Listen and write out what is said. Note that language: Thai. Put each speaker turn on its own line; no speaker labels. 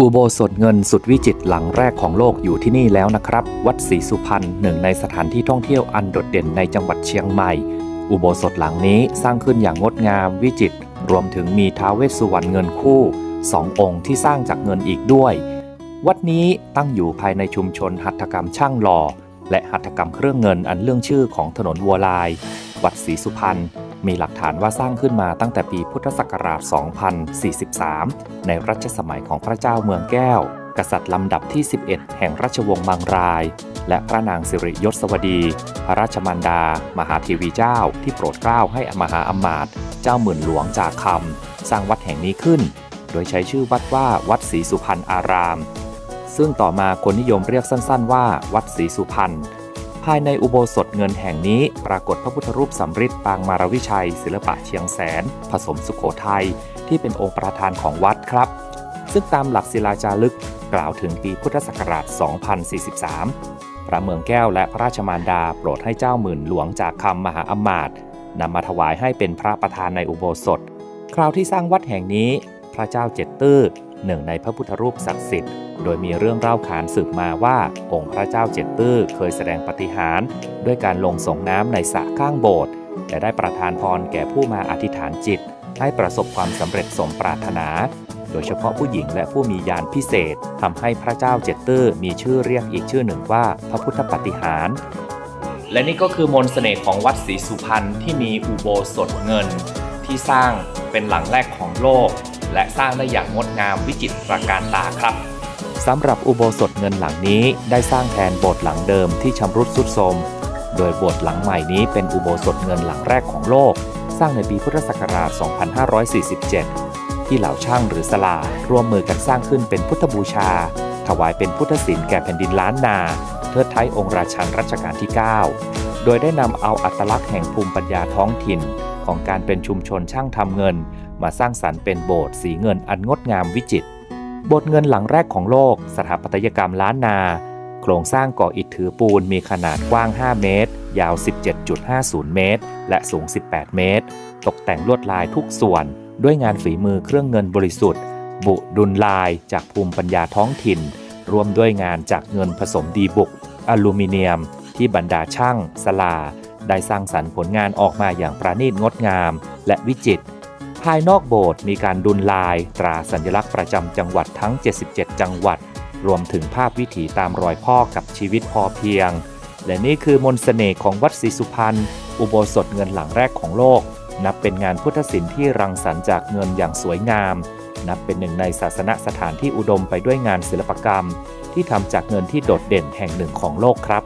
อุโบสถเงินสุดวิจิตรหลังแรกของโลกอยู่ที่นี่แล้วนะครับ วัดศรีสุพรรณหนึ่งในสถานที่ท่องเที่ยวอันโดดเด่นในจังหวัดเชียงใหม่ อุโบสถหลังนี้สร้างขึ้นอย่างงดงามวิจิตรรวมถึงมีท้าวเวสสุวรรณเงินคู่สององค์ที่สร้างจากเงินอีกด้วย วัดนี้ตั้งอยู่ภายในชุมชนหัตถกรรมช่างหล่อ และหัตถกรรมเครื่องเงินอันเรื่องชื่อของถนนวัวลาย วัดศรีสุพรรณ มีหลักฐานว่าสร้างขึ้นมาตั้งแต่ปีพุทธศักราช 2043 ในรัชสมัยของพระเจ้าเมืองแก้ว กษัตริย์ลำดับที่ 11 แห่งราชวงศ์มังราย และพระนางสิริยศวดี พระราชมารดา มหาเทวีเจ้าที่โปรดเกล้าให้อมหาอมาตย์เจ้าหมื่นหลวงจากคำสร้างวัดแห่งนี้ขึ้น โดยใช้ชื่อวัดว่าวัดศรีสุพรรณอาราม ซึ่งต่อมาคนนิยมเรียกสั้น ๆ ว่า วัดศรีสุพรรณ ภายในอุโบสถเงินแห่งนี้ ปรากฏพระพุทธรูปสำริดปางมารวิชัย ศิลปะเชียงแสน ผสมสุโขทัยที่เป็นองค์ประธานของวัดครับ ซึ่งตามหลักศิลาจารึกกล่าวถึงปีพุทธศักราช 2043 พระเมืองแก้วและพระราชมารดาโปรดให้เจ้าหมื่นหลวงจากคำมหาอมาตย์นำมาถวายให้เป็นพระประธานในอุโบสถ คราวที่สร้างวัดแห่งนี้ พระเจ้าเจ็ดตื้อ หนึ่งในพระพุทธรูปศักดิ์สิทธิ์ โดยมีเรื่องเล่าขานสืบมาว่า องค์พระเจ้าเจ็ดตื้อเคยแสดงปฏิหาร ด้วยการลงส่งน้ำในสระข้างโบสถ์และได้ประทานพรแก่ผู้มาอธิษฐานจิต ให้ประสบความสำเร็จสมปรารถนา โดยเฉพาะผู้หญิงและผู้มียานพิเศษทำให้พระเจ้าเจ็ดตื้อมีชื่อเรียกอีกชื่อหนึ่งว่า พระพุทธปฏิหารและนี่ก็คือมนต์เสน่ห์ของวัดศรีสุพรรณที่มีอุโบสถเงิน ที่สร้างเป็นหลังแรกของโลก และสร้างได้อย่างงดงามวิจิตรการตาครับสำหรับอุโบสถเงินหลังนี้ได้สร้างแทนโบสถ์หลังเดิมที่ชำรุดทรุดโทรมโดยโบสถ์หลังใหม่นี้เป็นอุโบสถเงินหลังแรกของโลก สร้างในปีพุทธศักราช 2547 ที่เหล่าช่างหรือสลาร่วมมือกันสร้างขึ้นเป็นพุทธบูชา ถวายเป็นพุทธศิลป์แก่แผ่นดินล้านนาเทิดไท้องค์ราชันรัชกาลที่ 9 โดยได้นำเอาอัตลักษณ์แห่งภูมิปัญญาท้องถิ่น ของการเป็นชุมชนช่างทำเงิน มาสร้างสรรค์เป็นโบสถ์สีเงินอันงดงามวิจิตรโบสถ์เงินหลังแรกของโลก สถาปัตยกรรมล้านนา โครงสร้างก่ออิฐถือปูนมีขนาดกว้าง 5 เมตร ยาว 17.50 เมตร และสูง 18 เมตร ตกแต่งลวดลายทุกส่วน ด้วยงานฝีมือเครื่องเงินบริสุทธิ์ บุดุลลายจากภูมิปัญญาท้องถิ่นรวมด้วยงานจากเงินผสมดีบุก อลูมิเนียม ที่บรรดาช่าง สลา ได้สร้างสรรค์ผลงานออกมาอย่างประณีตงดงาม และวิจิตร ภายนอกโบสถ์มีการดุลลายตราสัญลักษณ์ประจำจังหวัดทั้ง 77 จังหวัด รวมถึงภาพวิถีตามรอยพ่อกับชีวิตพอเพียง และนี่คือมนต์เสน่ห์ของวัดศรีสุพรรณอุโบสถเงินหลังแรกของโลก นับเป็นงานพุทธศิลป์ที่รังสรรค์จากเงินอย่างสวยงาม นับเป็นหนึ่งในศาสนสถานที่อุดมไปด้วยงานศิลปกรรม ที่ทำจากเงินที่โดดเด่นแห่งหนึ่งของโลกครับ